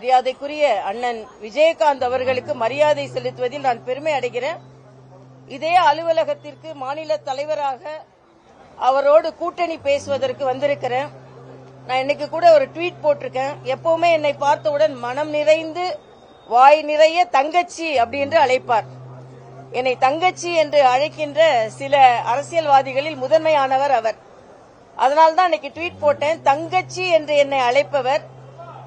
மரியாதைக்குரிய அண்ணன் விஜயகாந்த் அவர்களுக்கு மரியாதை செலுத்துவதில் நான் பெருமை அடைகிறேன். இதே அலுவலகத்திற்கு மாநில தலைவராக அவரோடு கூட்டணி பேசுவதற்கு வந்திருக்கிறேன். நான் இன்னைக்கு கூட ஒரு ட்வீட் போட்டிருக்கேன். எப்பவுமே என்னை பார்த்தவுடன் மனம் நிறைந்து வாய் நிறைய தங்கச்சி அப்படின்னு அழைப்பார். என்னை தங்கச்சி என்று அழைக்கின்ற சில அரசியல்வாதிகளில் முதன்மையானவர் அவர். அதனால்தான் இன்னைக்கு ட்வீட் போட்டேன். தங்கச்சி என்று என்னை அழைப்பவர்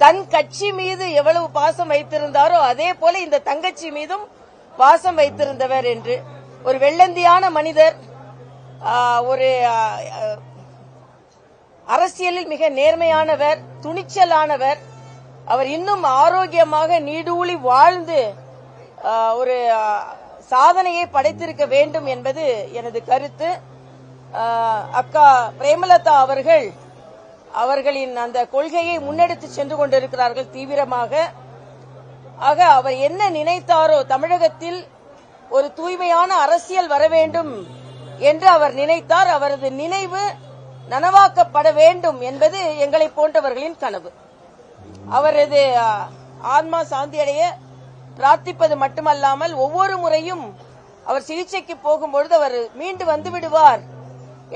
தன் கட்சி மீது எவ்வளவு பாசம் வைத்திருந்தாரோ அதே போல இந்த தங்கச்சி மீதும் பாசம் வைத்திருந்தவர் என்று. ஒரு வெள்ளந்தியான மனிதர் ஒரு அரசியலில் மிக நேர்மையானவர் துணிச்சலானவர். அவர் இன்னும் ஆரோக்கியமாக நீடூழி வாழ்ந்து ஒரு சாதனையை படைத்திருக்க வேண்டும் என்பது எனது கருத்து. அக்கா பிரேமலதா அவர்கள் அவர்களின் அந்த கொள்கையை முன்னெடுத்து சென்று கொண்டிருக்கிறார்கள் தீவிரமாக. ஆக அவர் என்ன நினைத்தாரோ தமிழகத்தில் ஒரு தூய்மையான அரசியல் வர வேண்டும் என்று அவர் நினைத்தார். அவரது நினைவு நனவாக்கப்பட வேண்டும் என்பது எங்களை போன்றவர்களின் கனவு. அவரது ஆன்மா சாந்தியடைய பிரார்த்திப்பது மட்டுமல்லாமல் ஒவ்வொரு முறையும் அவர் சிகிச்சைக்கு போகும்பொழுது அவர் மீண்டு வந்து விடுவார்.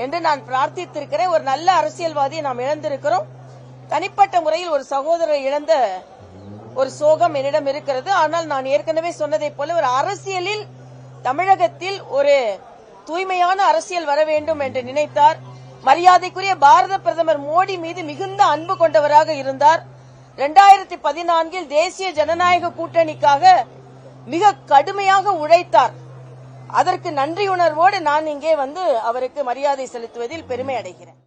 என்று நான் பிரார்த்தித்திருக்கிறேன். ஒரு நல்ல அரசியல்வாதியை நாம் இழந்திருக்கிறோம். தனிப்பட்ட முறையில் ஒரு சகோதரர் இழந்த ஒரு சோகம் என்னிடம் இருக்கிறது. ஆனால் நான் ஏற்கனவே சொன்னதைப் போல ஒரு அரசியலில் தமிழகத்தில் ஒரு தூய்மையான அரசியல் வர வேண்டும் என்று நினைத்தார். மரியாதைக்குரிய பாரத பிரதமர் மோடி மீது மிகுந்த அன்பு கொண்டவராக இருந்தார். இரண்டாயிரத்தி பதினான்கில் தேசிய ஜனநாயக கூட்டணிக்காக மிக கடுமையாக உழைத்தார். அதற்கு நன்றியுணர்வோடு நான் இங்கே வந்து அவருக்கு மரியாதை செலுத்துவதில் பெருமை அடைகிறேன்.